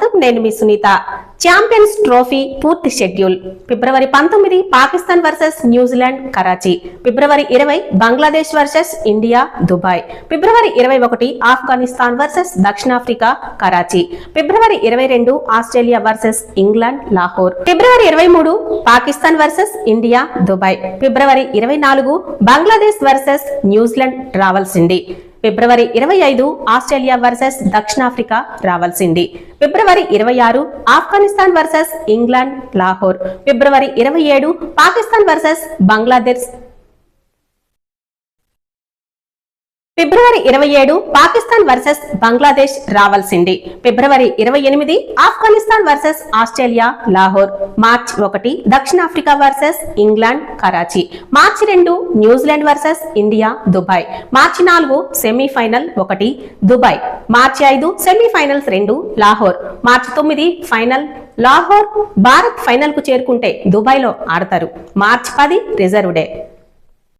స్వాగతం. నేను మీ సునీత. ఛాంపియన్స్ ట్రోఫీ పూర్తి షెడ్యూల్. ఫిబ్రవరి పంతొమ్మిది Pakistan versus New Zealand Karachi. ఫిబ్రవరి ఇరవై బంగ్లాదేశ్ వర్సెస్ ఇండియా దుబాయ్. ఫిబ్రవరి ఇరవై ఒకటి ఆఫ్ఘనిస్తాన్ వర్సెస్ దక్షిణాఫ్రికా కరాచీ. ఫిబ్రవరి ఇరవై రెండు ఆస్ట్రేలియా వర్సెస్ ఇంగ్లాండ్ లాహోర్. ఫిబ్రవరి ఇరవై మూడు పాకిస్తాన్ వర్సెస్ ఇండియా దుబాయ్. ఫిబ్రవరి ఇరవై నాలుగు బంగ్లాదేశ్ వర్సెస్ న్యూజిలాండ్ రావాల్సింది ఫిబ్రవరి ఇరవై ఐదు ఆస్ట్రేలియా వర్సెస్ దక్షిణాఫ్రికా రావాల్సింది. ఫిబ్రవరి ఇరవై ఆరు ఆఫ్ఘనిస్తాన్ వర్సెస్ ఇంగ్లాండ్ లాహోర్. ఫిబ్రవరి ఇరవై ఏడు పాకిస్తాన్ వర్సెస్ బంగ్లాదేశ్ ఫిబ్రవరి ఇరవై ఏడు పాకిస్తాన్ వర్సెస్ బంగ్లాదేశ్ రావాల్సింది. ఫిబ్రవరి ఇరవై ఎనిమిది Afghanistan versus Australia Lahore. March ఒకటి దక్షిణాఫ్రికా వర్సెస్ ఇంగ్లాండ్ కరాచీ. మార్చి రెండు New Zealand versus India Dubai. మార్చి నాలుగు సెమీఫైనల్ ఒకటి దుబాయ్. మార్చి ఐదు సెమీఫైనల్స్ రెండు లాహోర్. మార్చి తొమ్మిది ఫైనల్ లాహోర్. భారత్ ఫైనల్కు చేరుకుంటే దుబాయ్లో ఆడతారు. మార్చి పది రిజర్వ్ డే.